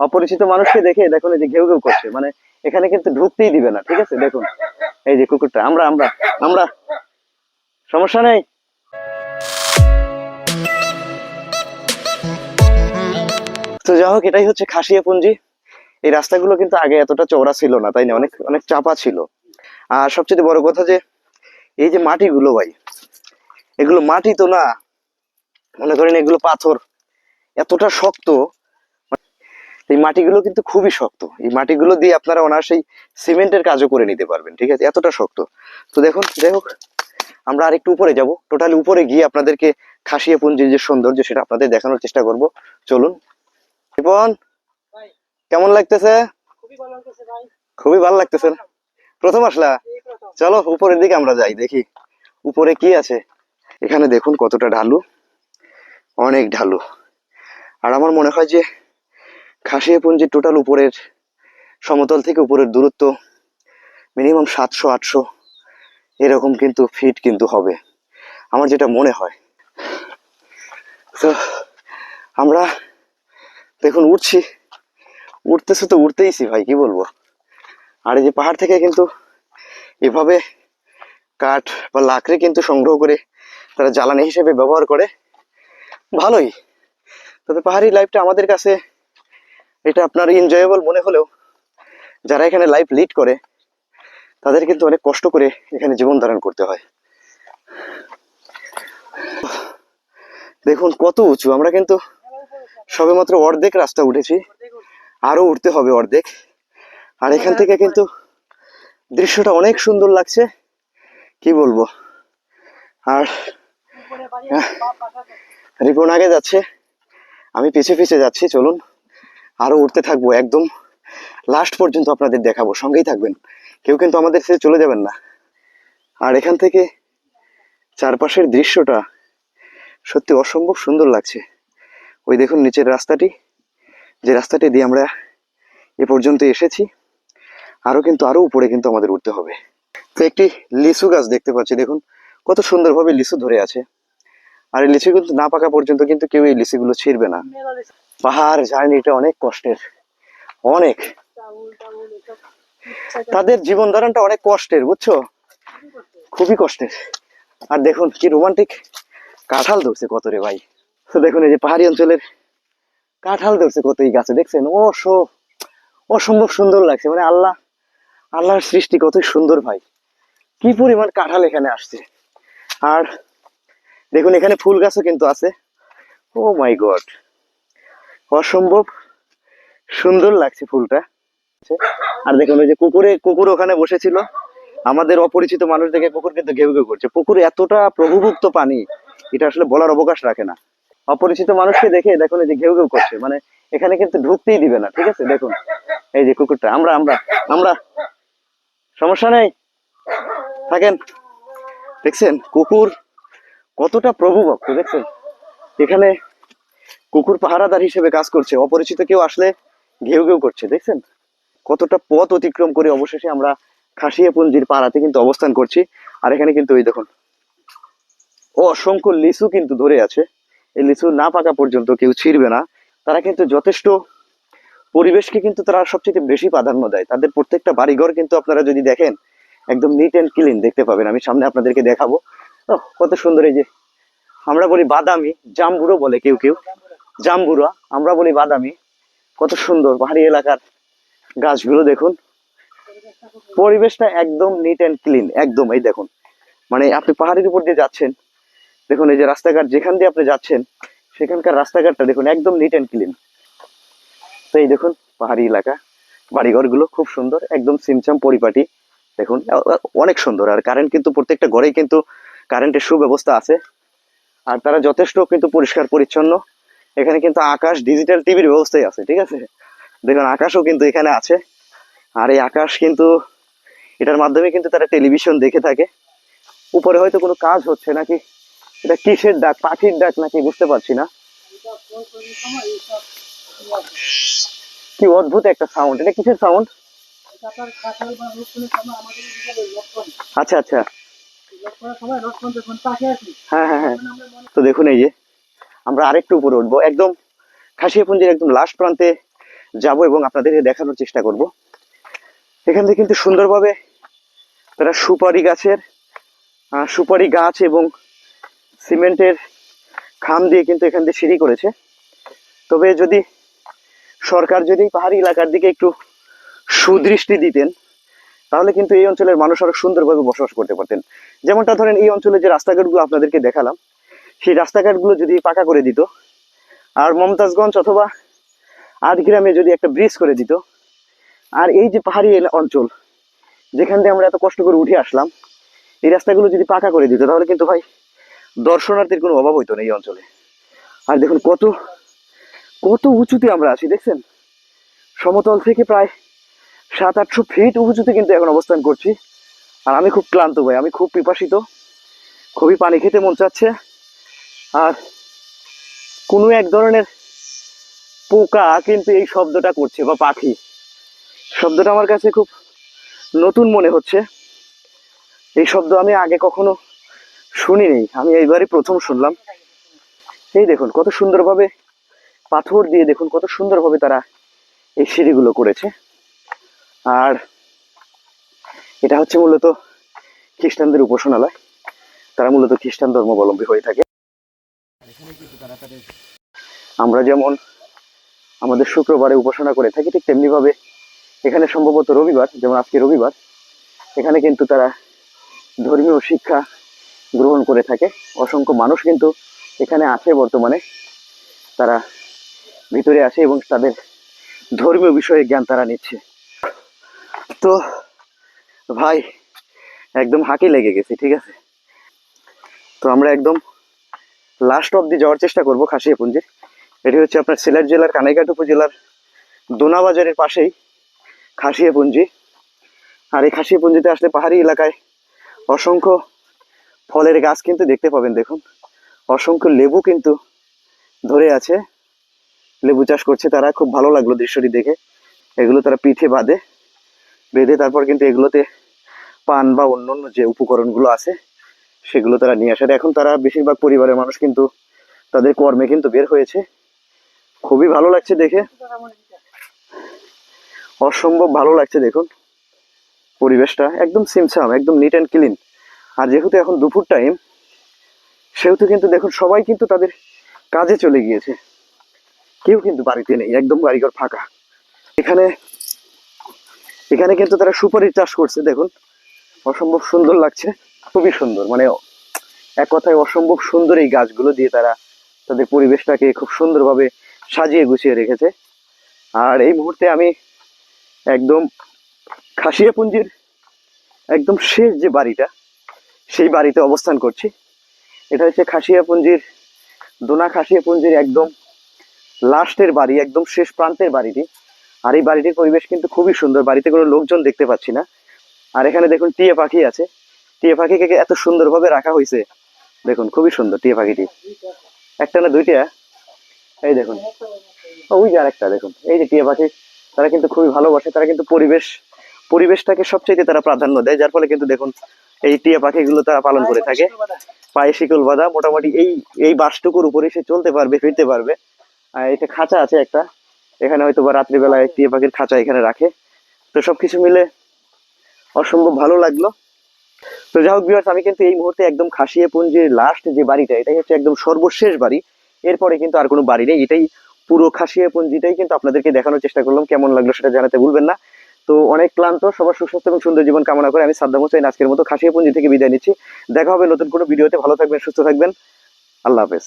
অপরিচিত মানুষকে দেখে দেখুন এই যে ঘেউ ঘেউ করছে। মানে এখানে কিন্তু ঢুকতেই দিবে না, ঠিক আছে? দেখুন, এই যে কুকুরটা, আমরা আমরা আমরা, সমস্যা নেই? তো যাই হোক, এটাই হচ্ছে খাসিয়া পুঞ্জি এই রাস্তাগুলো কিন্তু আগে এতটা চওড়া ছিল না, তাই না? অনেক অনেক চাপা ছিল। আর সবচেয়ে বড় কথা যে, এই যে মাটিগুলো ভাই, এগুলো মাটি তো না, মনে করেন এগুলো পাথর, এতটা শক্ত এই মাটিগুলো কিন্তু খুবই শক্ত। এই মাটিগুলো দিয়ে আপনারা অনায়াসেই সিমেন্টের কাজও করে নিতে পারবেন ঠিক আছে? এতটা শক্ত। তো দেখুন যাই হোক আমরা আরেকটু উপরে যাব। টোটালি উপরে গিয়ে আপনাদেরকে খাসিয়া পুঞ্জির যে সৌন্দর্য সেটা আপনাদের দেখানোর চেষ্টা করব। চলুন। রিপন কেমন লাগতেছে? খুবই ভালো লাগতেছে? প্রথম আসলা? চলো উপরের দিকে আমরা যাই দেখি। উপরে কি আছে? এখানে দেখুন কতটা ঢালু। অনেক ঢালু। আর আমার মনে হয় যে খাসিয়া পুঞ্জির টোটাল উপরের সমতল থেকে উপরের দূরত্ব মিনিমাম সাতশো, আটশো, এরকম কিন্তু ফিট কিন্তু হবে। আমার যেটা মনে হয়। তো আমরা দেখুন উঠছি। উঠতেছে তো উঠতেইছি ভাই, কি বলব? আর এই যে পাহাড় থেকে কিন্তু এভাবে কাঠ বা লাকড়ি কিন্তু সংগ্রহ করে তারা জ্বালানি হিসেবে ব্যবহার করে। ভালোই। তবে পাহাড়ি লাইফটা আমাদের কাছে এটা আপনার এনজয়েবল মনে হলেও যারা এখানে লাইফ লিড করে তাদের কিন্তু অনেক কষ্ট করে এখানে জীবন ধারণ করতে হয়। দেখুন কত উঁচু আমরা কিন্তু সবেমাত্র অর্ধেক রাস্তা উঠেছি দেখুন আরও উঠতে হবে অর্ধেক। আর এখান থেকে কিন্তু দৃশ্যটা অনেক সুন্দর লাগছে কি বলব? আর রিপন আগে যাচ্ছে আমি পিছে পিছে যাচ্ছি চলুন। আরও উঠতে থাকব একদম লাস্ট পর্যন্ত আপনাদের দেখাবো, সঙ্গেই থাকবেন। কেউ কিন্তু আমাদের ছেড়ে চলে যাবেন না। আর এখান থেকে চারপাশের দৃশ্যটা সত্যি অসম্ভব সুন্দর লাগছে। ওই দেখুন নিচের রাস্তাটি। যে রাস্তাটি দিয়ে আমরা এ পর্যন্ত এসেছি আরও কিন্তু আরও উপরে কিন্তু আমাদের উঠতে হবে। তো একটি লিচু গাছ দেখতে পাচ্ছি, দেখুন কত সুন্দরভাবে লিচু ধরে আছে। আর এই লিচু কিন্তু না পাকা পর্যন্ত কিন্তু কেউ এই লিচুগুলো ছিঁড়বে না। পাহাড় জার্নিটা অনেক কষ্টের, অনেক। তাদের জীবন ধারণটা অনেক কষ্টের, বুঝছ? খুবই কষ্টের। আর দেখুন কি রোমান্টিক কাঁঠাল ধরছে কত রে ভাই। তো দেখুন এই যে পাহাড়ি অঞ্চলের কাঁঠাল ধরছে কত এই গাছে, দেখছেন? ও অসম্ভব সুন্দর লাগছে। মানে আল্লাহ, আল্লাহর সৃষ্টি কতই সুন্দর ভাই। কি পরিমাণ কাঁঠাল এখানে আসছে। আর দেখুন এখানে ফুল গাছও কিন্তু আছে। ও মাই গড অসম্ভব সুন্দর লাগছে ফুলটা। আর দেখুন, ওই যে কুকুরে, কুকুর ওখানে বসেছিল। আমাদের অপরিচিত মানুষ দেখে কুকুর কিন্তু ঘেউ ঘেউ করছে। পুকুরে এতটা প্রভুভুক্ত পানি, এটা আসলে বলার অবকাশ রাখে না। অপরিচিত মানুষকে দেখে দেখুন, এই যে ঘেউ ঘেউ করছে। মানে এখানে কিন্তু ঢুকতেই দিবে না, ঠিক আছে? দেখুন, এই যে কুকুরটা। আমরা আমরা আমরা। সমস্যা নেই? থাকেন? দেখছেন? কুকুর কতটা প্রভুভক্ত, দেখছেন? এখানে কুকুর পাহারাদার হিসেবে কাজ করছে, অপরিচিত কেউ আসলে ঘেউ ঘেউ করছে, দেখছেন? কতটা পথ অতিক্রম করে অবশেষে আমরা খাসিয়া পুঞ্জির পাড়াতে কিন্তু অবস্থান করছি। আর এখানে কিন্তু ওই দেখুন, অসংখ্য লিচু কিন্তু ধরে আছে। এই লিচু না পাকা পর্যন্ত কেউ ছিঁড়বে না। তারা কিন্তু যথেষ্ট পরিবেশকে কিন্তু তারা সবচেয়ে বেশি প্রাধান্য দেয়। তাদের প্রত্যেকটা বাড়িঘর কিন্তু আপনারা যদি দেখেন, একদম নিট অ্যান্ড ক্লিন দেখতে পাবেন। আমি সামনে আপনাদেরকে দেখাবো। কত সুন্দর এই যে, আমরা বলি বাদামি জাম্বুরো বলে কেউ কেউ। জাম্বুরা আমরা বলি বাদামি। কত সুন্দর, পাহাড়ি এলাকার গাছগুলো দেখুন। পরিবেশটা একদম নিট অ্যান্ড ক্লিন একদম, এই দেখুন। মানে আপনি পাহাড়ের উপর দিয়ে যাচ্ছেন, দেখুন এই যে রাস্তাঘাট, যেখান দিয়ে আপনি যাচ্ছেন, সেখানকার রাস্তাঘাটটা দেখুন একদম নিট অ্যান্ড ক্লিন তো এই দেখুন, পাহাড়ি এলাকা, বাড়িঘরগুলো খুব সুন্দর, একদম সিমচাম পরিপাটি, দেখুন অনেক সুন্দর। আর কারেন্ট কিন্তু প্রত্যেকটা ঘরেই কিন্তু কারেন্টের সুব্যবস্থা আছে। আর তারা যথেষ্ট কিন্তু পরিষ্কার, পরিচ্ছন্ন। এখানে কিন্তু আকাশ ডিজিটাল টিভির ব্যবস্থাই আছে, ঠিক আছে? দেখুন, আকাশও কিন্তু এখানে আছে। আর এই আকাশ কিন্তু এটার মাধ্যমে কিন্তু তারা টেলিভিশন দেখে থাকে। উপরে হয়তো কোনো কাজ হচ্ছে নাকি? এটা কিসের ডাক, পাখির ডাক নাকি? বুঝতে পারছি না। কি অদ্ভুত একটা সাউন্ড এটা কিসের সাউন্ড আচ্ছা আচ্ছা। হ্যাঁ হ্যাঁ হ্যাঁ। তো দেখুন এই যে আমরা আরেকটু উপরে উঠবো। একদম খাসিয়াপুঞ্জির একদম লাস্ট প্রান্তে যাব এবং আপনাদেরকে দেখানোর চেষ্টা করব। এখান থেকে কিন্তু সুন্দরভাবে তারা সুপারি গাছের সুপারি গাছ এবং সিমেন্টের খাম দিয়ে কিন্তু এখান দিয়ে সিঁড়ি করেছে। তবে যদি সরকার যদি পাহাড়ি এলাকার দিকে একটু সুদৃষ্টি দিতেন, তাহলে কিন্তু এই অঞ্চলের মানুষ আরও সুন্দরভাবে বসবাস করতে পারতেন। যেমনটা ধরেন এই অঞ্চলে যে রাস্তাঘাটগুলো আপনাদেরকে দেখালাম সেই রাস্তাঘাটগুলো যদি পাকা করে দিত, আর মমতাজগঞ্জ অথবা আটগ্রামে যদি একটা ব্রিজ করে দিত, আর এই যে পাহাড়ি অঞ্চল, যেখান দিয়ে আমরা এত কষ্ট করে উঠে আসলাম, এই রাস্তাগুলো যদি পাকা করে দিত, তাহলে কিন্তু ভাই দর্শনার্থীর কোনো অভাব হইতো না এই অঞ্চলে। আর দেখুন কত কত উঁচুতে আমরা আছি, দেখছেন? সমতল থেকে প্রায় সাত আটশো ফিট উঁচুতে কিন্তু এখন অবস্থান করছি। আর আমি খুব ক্লান্ত ভাই, আমি খুব পিপাসিত, খুবই পানি খেতে মন চাচ্ছে। আর কোনো এক ধরনের পোকা কিন্তু এই শব্দটা করছে, বা পাখি। শব্দটা আমার কাছে খুব নতুন মনে হচ্ছে। এই শব্দ আমি আগে কখনো শুনিনি। আমি এইবারই প্রথম শুনলাম। এই দেখুন, কত সুন্দরভাবে পাথর দিয়ে দেখুন, কত সুন্দরভাবে তারা এই সিঁড়িগুলো করেছে। আর এটা হচ্ছে মূলত খ্রিস্টানদের উপাসনালয়। তারা মূলত খ্রিস্টান ধর্মাবলম্বী হয়ে থাকে। আমরা যেমন আমাদের শুক্রবারে উপাসনা করে থাকি, ঠিক তেমনি ভাবে এখানে সম্ভবত রবিবার, যেমন আজকে রবিবার, এখানে কিন্তু তারা ধর্মীয় শিক্ষা গ্রহণ করে থাকে। অসংখ্য মানুষ কিন্তু এখানে আছে বর্তমানে। তারা ভিতরে আসে এবং তাদের ধর্মীয় বিষয়ে জ্ঞান তারা নিচ্ছে। তো ভাই, একদম হাঁকি লেগে গেছে, ঠিক আছে? তো আমরা একদম লাস্ট অব্দি যাওয়ার চেষ্টা করব খাসিয়াপুঞ্জির এটি হচ্ছে আপনার সিলেট জেলার কানাইঘাট উপজেলার দোনাবাজারের পাশেই খাসিয়াপুঞ্জি। আর এই খাসিয়াপুঞ্জিতে আসলে পাহাড়ি এলাকায় অসংখ্য ফলের গাছ কিন্তু দেখতে পাবেন, দেখুন। অসংখ্য লেবু কিন্তু ধরে আছে। লেবু চাষ করছে তারা, খুব ভালো লাগল দৃশ্যটি দেখে। এগুলো তারা পিঠে বাঁধে, বেঁধে তারপর কিন্তু এগুলোতে পান বা অন্য যে উপকরণগুলো আছে সেগুলো তারা নিয়ে আসে। এখন তারা বেশিরভাগ পরিবারের মানুষ কিন্তু তাদের কর্মে কিন্তু বের হয়েছে। খুবই ভালো লাগছে দেখে। অসম্ভব ভালো লাগছে দেখুন। পরিবেশটা একদম সিমসাম, একদম নিট অ্যান্ড ক্লিন আর যেহেতু এখন দুপুর টাইম সেহেতু কিন্তু দেখুন সবাই কিন্তু তাদের কাজে চলে গিয়েছে। কেউ কিন্তু বাড়িতে নেই, একদম বাড়িঘর ফাঁকা। এখানে এখানে কিন্তু তারা সুপারি চাষ করছে দেখুন। অসম্ভব সুন্দর লাগছে। খুবই সুন্দর। মানে এক কথায় অসম্ভব সুন্দর এই গাছগুলো দিয়ে তারা তাদের পরিবেশটাকে খুব সুন্দরভাবে সাজিয়ে গুছিয়ে রেখেছে। আর এই মুহূর্তে আমি একদম খাসিয়াপুঞ্জির একদম শেষ যে বাড়িটা, সেই বাড়িতে অবস্থান করছি। এটা হচ্ছে খাসিয়াপুঞ্জির, দোনা খাসিয়াপুঞ্জির একদম লাস্টের বাড়ি, একদম শেষ প্রান্তের বাড়িটি। আর এই বাড়িটির পরিবেশ কিন্তু খুবই সুন্দর। বাড়িতে কোনো লোকজন দেখতে পাচ্ছি না। আর এখানে দেখুন টিয়ে পাখি আছে। টিয়ে পাখিকে এত সুন্দরভাবে রাখা হয়েছে দেখুন, খুবই সুন্দর টিয়ে পাখিটি। একটা না দুইটা? এই দেখুন। ওই যে আরেকটা, দেখুন। এই যে টিয়া পাখি, তারা কিন্তু খুবই ভালোবাসে, তারা কিন্তু পরিবেশ, পরিবেশটাকে সবচেয়ে তারা প্রাধান্য দেয়, যার ফলে কিন্তু দেখুন, এই টিয়া পাখিগুলো তারা পালন করে থাকে। পায়ে শিকল বাঁধা, মোটামুটি এই এই বাসটুকুর উপরে সে চলতে পারবে, ফিরতে পারবে। আর এটা খাঁচা আছে একটা, এখানে হয়তো বা রাত্রিবেলায় টিয়া পাখির খাঁচা এখানে রাখে। তো সবকিছু মিলে অসম্ভব ভালো লাগল। তো যাই হোক বিহার্স আমি কিন্তু এই মুহূর্তে একদম খাসিয়ে পুঞ্জির লাস্ট যে বাড়িটা, এটাই হচ্ছে একদম সর্বশেষ বাড়ি। এরপরে কিন্তু আর কোনো বাড়ি নেই, এটাই পুরো খাসিয়া পুঞ্জিটাই কিন্তু আপনাদেরকে দেখানোর চেষ্টা করলাম, কেমন লাগল সেটা জানাতে ভুলবেন না। তো অনেক ক্লান্ত, সবার সুস্বাস্থ্য এবং সুন্দর জীবন কামনা করে আমি সাদ্দাম হোসেন আজকের মতো খাসিয়া পুঞ্জি থেকে বিদায় নিচ্ছি। দেখা হবে নতুন কোনো ভিডিওতে, ভালো থাকবেন, সুস্থ থাকবেন। আল্লাহ হাফেজ।